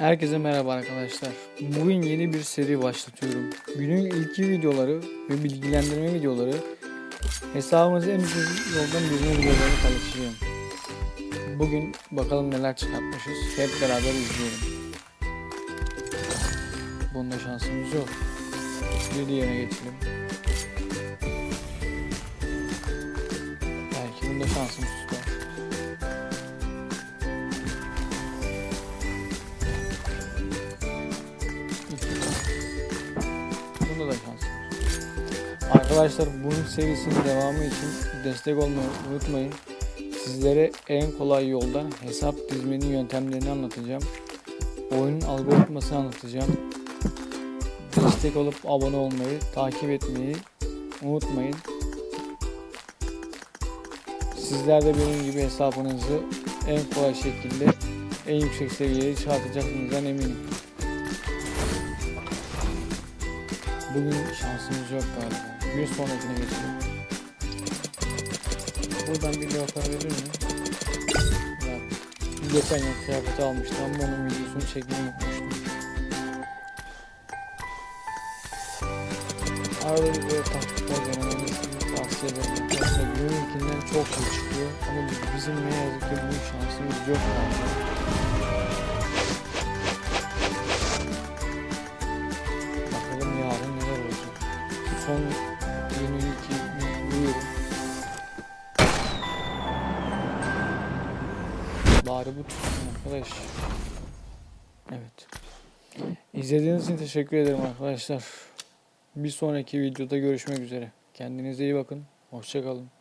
Herkese merhaba arkadaşlar. Bugün yeni bir seri başlatıyorum. Günün ilki videoları ve bilgilendirme videoları hesabımızı en ucuz yoldan birine videolarını paylaşacağım. Bugün bakalım neler çıkartmışız. Hep beraber izleyelim. Bunda şansımız yok. Bir diğerine geçelim. Belki bunda şansımız var. Arkadaşlar bunun serisinin devamı için destek olmayı unutmayın. Sizlere en kolay yoldan hesap dizmenin yöntemlerini anlatacağım. Oyunun algoritmasını anlatacağım. Destek olup abone olmayı, takip etmeyi unutmayın. Sizler de benim gibi hesabınızı en kolay şekilde en yüksek seviyeye çıkartacağınızdan eminim. Bugün şansımız yok galiba. Bir sonrakine geçelim. Buradan bir leopar verir mi? Ya, geçen yıl kıyafeti almıştım ama onun videosunu çekmeyi unutmuştum. Arada bir böyle taktikler denemenizi tavsiye ederim. Arkadaşlar bununkinden çok iyi çıkıyor ama bizim ne yazık ki bunun şansımız yok galiba. Son 22 buyurun. Bari bu tutsun arkadaş. Evet. İzlediğiniz için teşekkür ederim arkadaşlar. Bir sonraki videoda görüşmek üzere. Kendinize iyi bakın. Hoşçakalın.